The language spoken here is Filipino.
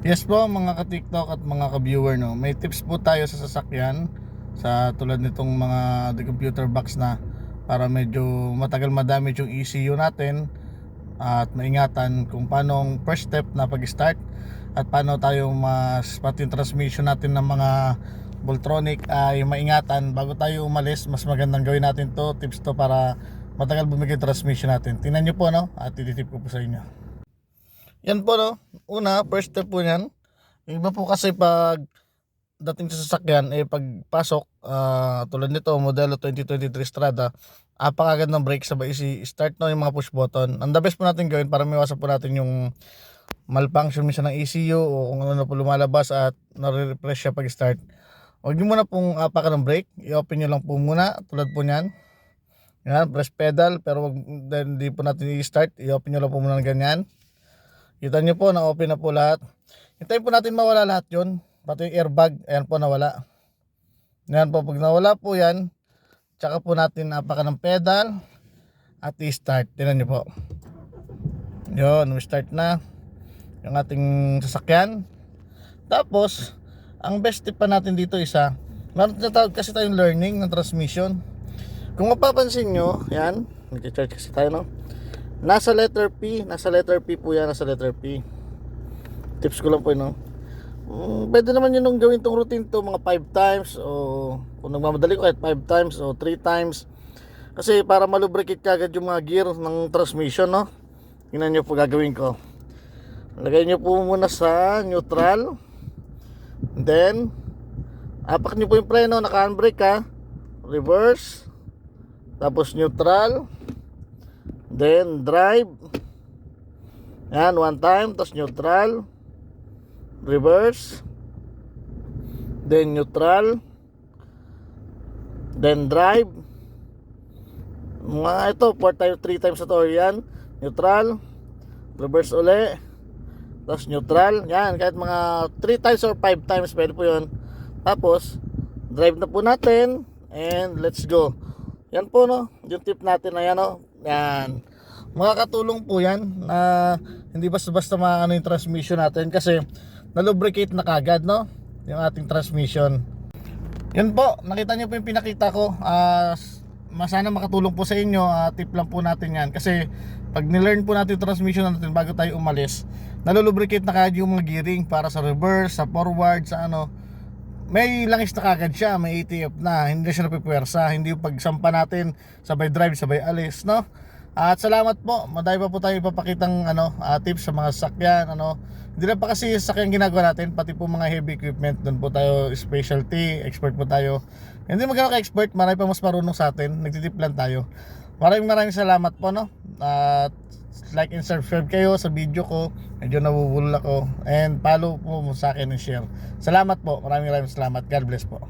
Yes po mga ka-TikTok at mga ka-viewer no. May tips po tayo sa sasakyan sa tulad nitong mga the computer box na para medyo matagal madamage yung ECU natin at maingatan kung paano ang first step na pag-start at paano tayo mas pati yung transmission natin ng mga Voltronic ay maingatan. Bago tayo umalis mas magandang gawin natin to tips to para matagal bumigay transmission natin. Tingnan nyo po no? At ititip ko po sa inyo yan po no. Una, first step po niyan. Yung iba po kasi pag dating sa sasakyan, eh pagpasok, ah, tulad nito, modelo 2023 Strada, apakagad ng brake sabay i-start no yung mga push button. Ang the best po natin gawin para maiwasan po natin yung malfunction minsan ng ECU o kung ano po lumalabas at nare-refresh siya pag start. Huwag nyo muna pong apakan ng brake. I-open nyo lang po muna tulad po niyan. Yan, press pedal pero wag then hindi po natin i-start. I-open nyo lang po muna ng ganyan. Kita nyo po, na-open na po lahat. Hintayin po natin mawala lahat yun. Pati yung airbag, ayan po nawala. Yan po, pag nawala po yan, tsaka po natin napakan ng pedal at i-start. Tingnan nyo po. Yun, we start na yung ating sasakyan. Tapos, ang best tip pa natin dito isa, meron tinatawag kasi tayong learning ng transmission. Kung mapapansin nyo, yan, nag-charge kasi tayo, no? Nasa letter P, nasa letter P po yan, nasa letter P. Tips ko lang po, no? Mm, pwede naman yun nung gawin tong routine to mga 5 times o kung nagmamadali ko kahit 5 times o 3 times. Kasi para malubricate kagad yung mga gear ng transmission, no? Tingnan nyo po gagawin ko. Lagay nyo po muna sa neutral. Then, apak nyo po yung preno, naka-handbrake ha. Reverse. Tapos neutral. Then drive. Yan, one time. Tapos neutral. Reverse. Then neutral. Then drive. Mga ito, 4 times, 3 times na to. Yan. Neutral. Reverse uli. Tapos neutral. Yan, kahit mga 3 times or 5 times pwede po yun. Tapos, drive na po natin. And let's go. Yan po no, yung tip natin na yan no. Yan. Makakatulong po yan na hindi basta-basta maano yung transmission natin kasi nalubricate na kagad no, yung ating transmission. Yan po, nakita niyo po yung pinakita ko. Ah, masana makatulong po sa inyo. Ah, tip lang po natin yan kasi pag nilearn po natin yung transmission natin bago tayo umalis, nalulubricate na kagad yung mga gearing para sa reverse, sa forward, sa ano may langis na kagad siya, may ATF na, hindi siya napipwersa, hindi yung pagsampa natin, sabay drive, sabay alis, no? At salamat po, madami pa po tayo ipapakitang ano, uh, tips sa mga sasakyan, ano. Hindi na pa kasi sasakyan ginagawa natin, pati po mga heavy equipment, doon po tayo specialty, expert po tayo. Hindi magkano ka-expert, marami pa mas marunong sa atin, nagtitip lang tayo. Maraming maraming salamat po, no? At like and subscribe kayo sa video ko. Medyo nabubulol ako. And follow po mo sa akin and share. Salamat po. Maraming maraming salamat. God bless po.